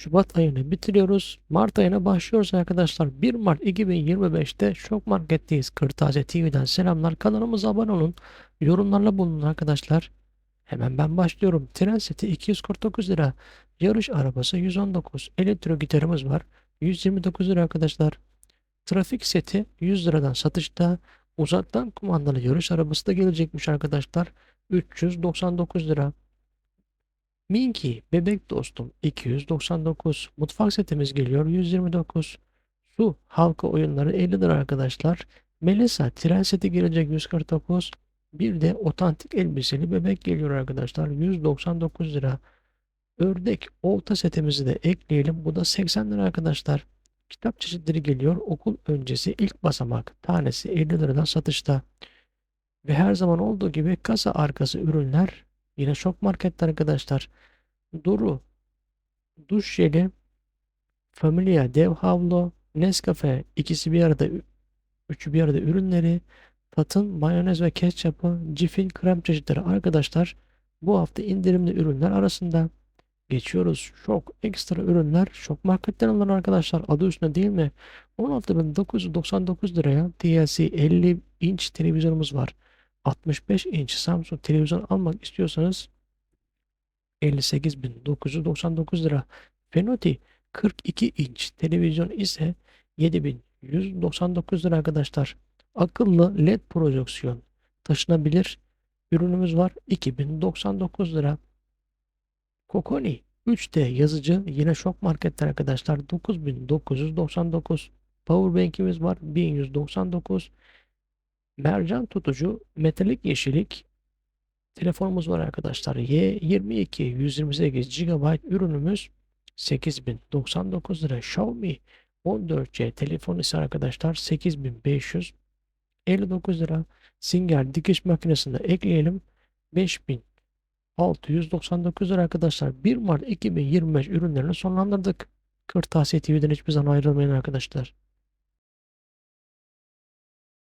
Şubat ayını bitiriyoruz. Mart ayına başlıyoruz arkadaşlar. 1 Mart 2025'te Şok Market'teyiz. Kırtasiye TV'den selamlar. Kanalımıza abone olun. Yorumlarla bulunun arkadaşlar. Hemen ben başlıyorum. Tren seti 249 lira. Yarış arabası 119. Elektro gitarımız var. 129 lira arkadaşlar. Trafik seti 100 liradan satışta. Uzaktan kumandalı yarış arabası da gelecekmiş arkadaşlar. 399 lira. Minky bebek dostum 299. Mutfak setimiz geliyor 129. Su halka oyunları 50 lira arkadaşlar. Melisa tren seti gelecek 149. Bir de otantik elbiseli bebek geliyor arkadaşlar 199 lira. Ördek olta setimizi de ekleyelim. Bu da 80 lira arkadaşlar. Kitap çeşitleri geliyor. Okul öncesi ilk basamak tanesi 50 liradan satışta. Ve her zaman olduğu gibi kasa arkası ürünler yine şok markette arkadaşlar. Duru, duş jeli, Familia dev havlu, Nescafe ikisi bir arada, üçü bir arada ürünleri, Tat'ın mayonez ve ketçapı, Cif'in krem çeşitleri arkadaşlar bu hafta indirimli ürünler arasında. Geçiyoruz. Şok ekstra ürünler şok marketten alınan arkadaşlar adı üstünde değil mi? 16.999 liraya TLC 50 inç televizyonumuz var. 65 inç Samsung televizyon almak istiyorsanız 58.999 lira. Fenoti 42 inç televizyon ise 7.199 lira arkadaşlar. Akıllı LED projeksiyon taşınabilir ürünümüz var 2099 lira. Kokoni 3D yazıcı yine şok marketten arkadaşlar 9999 Powerbank'imiz var 1199 Mercan tutucu metalik yeşillik telefonumuz var arkadaşlar. Y22 128 GB ürünümüz 8099 lira. Xiaomi 14C telefon ise arkadaşlar 8559 lira. Singer dikiş makinesini ekleyelim. 5699 lira arkadaşlar. 1 Mart 2025 ürünlerini sonlandırdık. Kırtasiye TV'den hiçbir zaman ayrılmayın arkadaşlar.